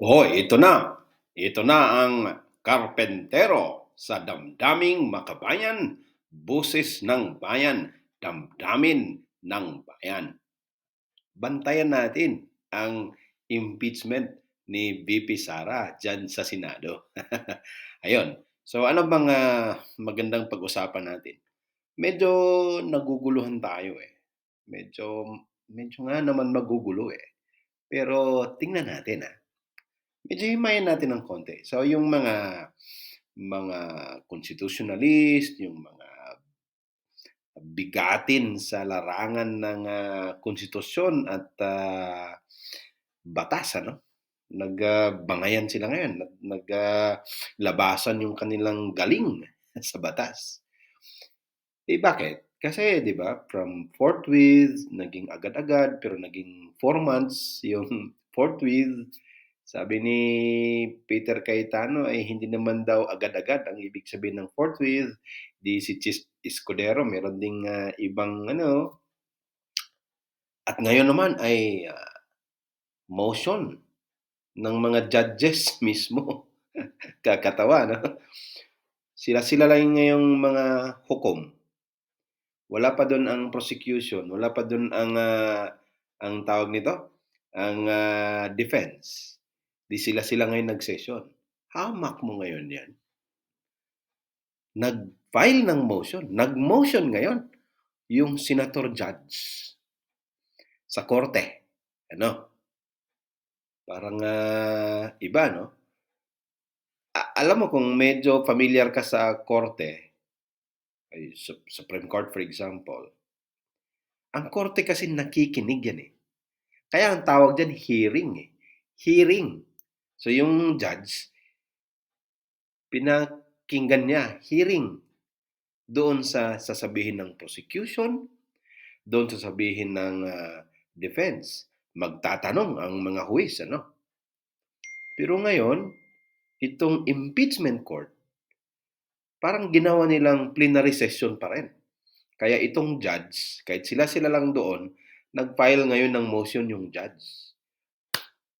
Hoy, ito na. Ito na ang karpentero sa damdaming makabayan, buses ng bayan, damdamin ng bayan. Bantayan natin ang impeachment ni VP Sara dyan sa Senado. Ayun. So ano bang ah, magandang pag-usapan natin? Medyo naguguluhan tayo eh. Medyo medyo nga naman magugulo eh. Pero tingnan natin ah. Medyo himayin natin ng konti. So yung mga mga constitutionalist, yung mga bigatin sa larangan ng ah, konstitusyon at ah, batas ano. Nagbangayan sila ngayon, nag, naglabasan yung kanilang galing sa batas. Eh bakit? Kasi 'di ba, from forthwith naging agad-agad pero naging 4 months yung forthwith. Sabi ni Peter Cayetano ay hindi naman daw agad-agad ang ibig sabihin ng forthwith. Di si Chis Escudero meron ding ah, ibang ano. At ngayon naman ay ah, motion ng mga judges mismo. Kakatawa, no? Sila-sila lang ngayong mga hukom. Wala pa doon ang prosecution, wala pa doon ang ah, ang tawag nito, ang ah, defense. Di sila-sila ngayon nag-session. Hamak mo ngayon 'yan. Nag-file ng motion, nag-motion ngayon yung senator judge sa korte. Ano? Parang ah, iba, no? A- alam mo kung medyo familiar ka sa korte, ay Sup- Supreme Court for example, ang korte kasi nakikinig yan eh. Kaya ang tawag dyan hearing eh. Hearing. So yung judge, pinakinggan niya, hearing, doon sa sasabihin ng prosecution, doon sasabihin ng ah, defense. Magtatanong ang mga huwis, ano? Pero ngayon, itong impeachment court, parang ginawa nilang plenary session pa rin. Kaya itong judge, kahit sila-sila lang doon, nag-file ngayon ng motion yung judge.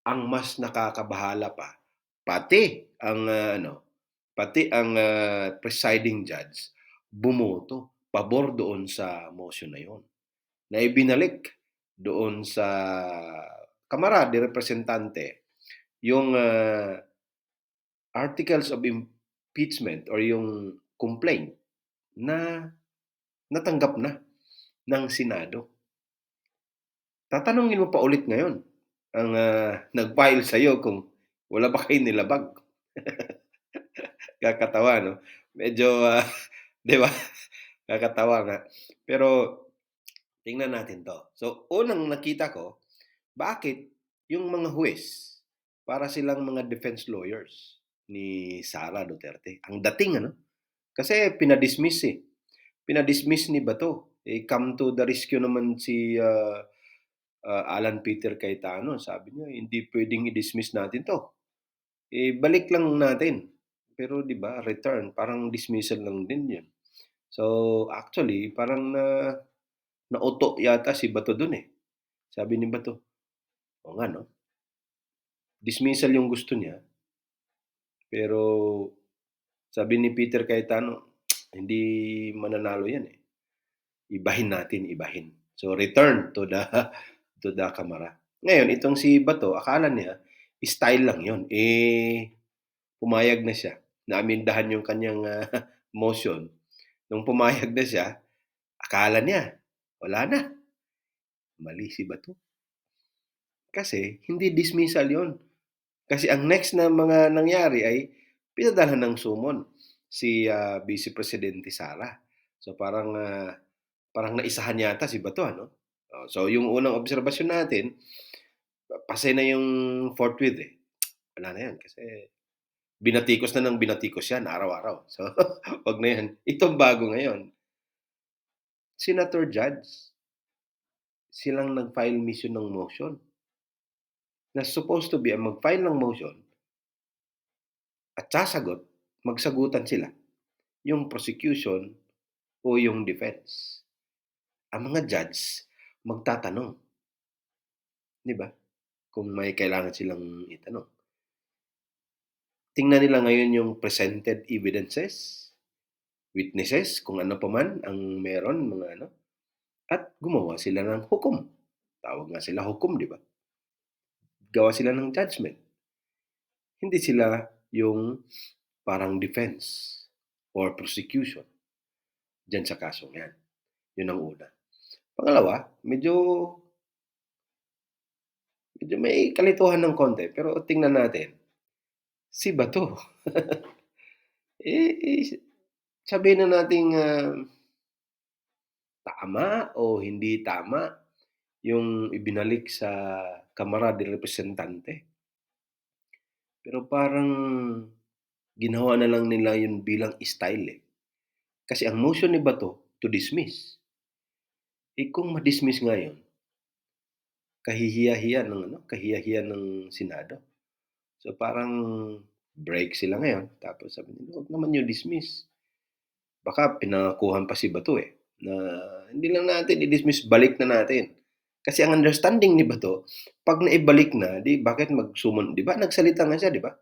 Ang mas nakakabahala pa, pati ang ah, ano, pati ang ah, presiding judge bumoto pabor doon sa motion na yon. Na ibinalik doon sa Kamara de Representante yung ah, articles of impeachment or yung complaint na natanggap na ng Senado. Tatanungin mo pa ulit ngayon ang ah, nag-file sa'yo kung wala ba kayo nilabag. Kakatawa, no? Medyo, ah, di ba? Kakatawa nga. Pero, tingnan natin to. So, unang nakita ko, bakit yung mga huwes, para silang mga defense lawyers ni Sara Duterte. Ang dating, ano? Kasi pinadismiss eh. Pinadismiss ni Bato. Eh, come to the rescue naman si ah, ah, Alan Peter Cayetano. Sabi niya, hindi pwedeng i-dismiss natin to. Eh, balik lang natin. Pero di ba, return, parang dismissal lang din yun. So, actually, parang na nauto yata si Bato dun eh. Sabi ni Bato, o nga no, dismissal yung gusto niya. Pero sabi ni Peter Cayetano, hindi mananalo yan eh. Ibahin natin, ibahin. So return to the the Kamara. Ngayon, itong si Bato, akala niya, style lang yon Eh, pumayag na siya. Naamindahan yung kanyang ah, motion. Nung pumayag na siya, akala niya, wala na. Mali si Bato. Kasi hindi dismissal yon. Kasi ang next na mga nangyari ay pinadala ng sumon si ah, Vice Presidente Sara. So parang ah, parang naisahan yata si Bato ano. Oh, so yung unang obserbasyon natin, pasay na yung forthwith eh. Wala na yan kasi binatikos na ng binatikos yan araw-araw. So wag na yan. Itong bago ngayon, Senator Judge, silang nag-file mission ng motion na supposed to be ang mag-file ng motion at sasagot, magsagutan sila yung prosecution o yung defense. Ang mga judge magtatanong. 'Di ba? Kung may kailangan silang itanong. tingnan nila ngayon yung presented evidences, witnesses, kung ano pa man ang meron, mga ano, at gumawa sila ng hukom. Tawag nga sila hukom, di ba? Gawa sila ng judgment. Hindi sila yung parang defense or prosecution dyan sa kasong yan. Yun ang una. Pangalawa, medyo medyo may kalituhan ng konti, pero tingnan natin. Si Bato. eh, eh, sabihin na nating uh, tama o hindi tama yung ibinalik sa Kamara de Representante. Pero parang ginawa na lang nila yun bilang style eh. Kasi ang motion ni Bato to dismiss. Eh kung ma-dismiss ngayon, kahihiya-hiya ng ano, kahihiya ng Senado. So parang break sila ngayon. Tapos sabi nila, huwag naman yung dismiss. Baka pinakuhan pa si Bato eh. Na hindi lang natin i-dismiss, balik na natin. Kasi ang understanding ni Bato, pag naibalik na, di bakit magsumon, di ba? Nagsalita nga siya, di ba?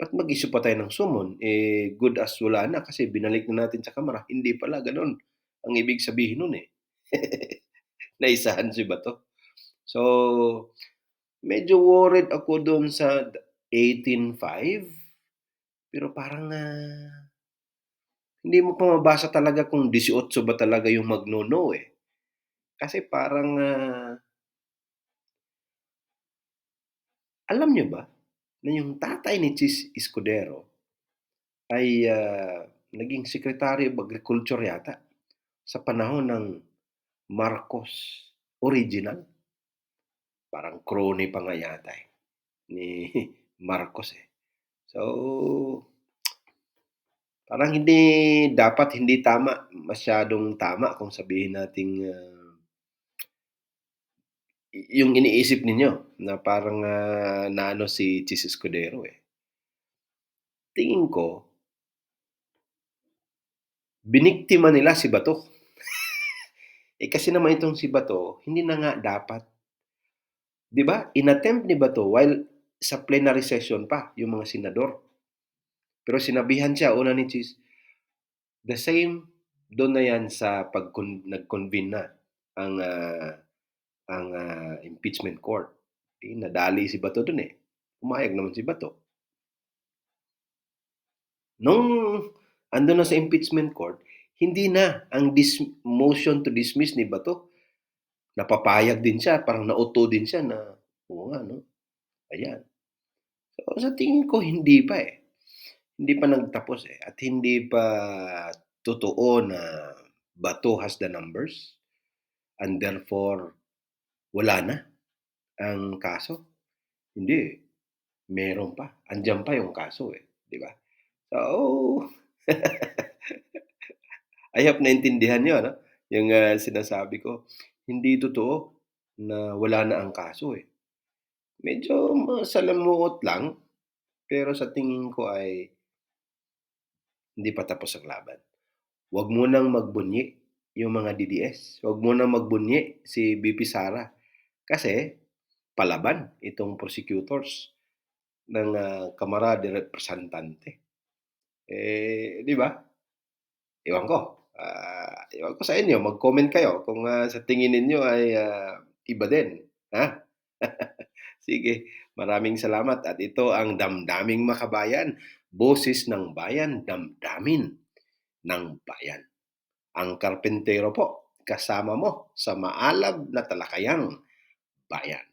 Ba't mag-issue pa tayo ng summon? Eh, good as wala na kasi binalik na natin sa kamera. Hindi pala, ganun. Ang ibig sabihin nun eh. Naisahan si Bato. So, medyo worried ako doon sa 18.5. Pero parang uh, hindi mo pa mabasa talaga kung 18 ba talaga yung magno-no eh. Kasi parang uh, alam nyo ba na yung tatay ni Chis Escudero ay uh, naging Secretary of Agriculture yata sa panahon ng Marcos original. Parang crony pa nga yata eh, ni Marcos eh. So, parang hindi dapat hindi tama, masyadong tama kung sabihin nating uh, yung iniisip ninyo na parang uh, naano si Chis Escudero eh. Tingin ko, biniktima nila si Bato. Eh kasi naman itong si Bato, hindi na nga dapat 'Di ba? Inattempt ni Bato while sa plenary session pa yung mga senador. Pero sinabihan siya una ni Chis, the same doon na yan sa pag nag-convene na ang uh, ang uh, impeachment court. Eh, nadali si Bato doon eh. Umayag naman si Bato. Nung ando na sa impeachment court, hindi na ang dis- motion to dismiss ni Bato napapayag din siya, parang nauto din siya na, oo nga, no? Ayan. So, sa tingin ko, hindi pa eh. Hindi pa nagtapos eh. At hindi pa totoo na Bato has the numbers and therefore wala na ang kaso. Hindi. Meron pa. Andiyan pa yung kaso eh. Di ba? So, I hope naintindihan nyo, no? Yung uh, sinasabi ko hindi totoo na wala na ang kaso eh. Medyo masalamuot lang, pero sa tingin ko ay hindi pa tapos ang laban. Huwag mo nang magbunyi yung mga DDS. Huwag mo nang magbunyi si BP Sara. Kasi palaban itong prosecutors ng uh, Kamara de Representante. Eh, di ba? Iwan ko. Uh, ewan ko sa inyo, mag-comment kayo kung uh, sa tingin ninyo ay uh, iba din. Ha? Sige, maraming salamat. At ito ang Damdaming Makabayan, Boses ng Bayan, Damdamin ng Bayan. Ang karpentero po, kasama mo sa maalab na talakayang bayan.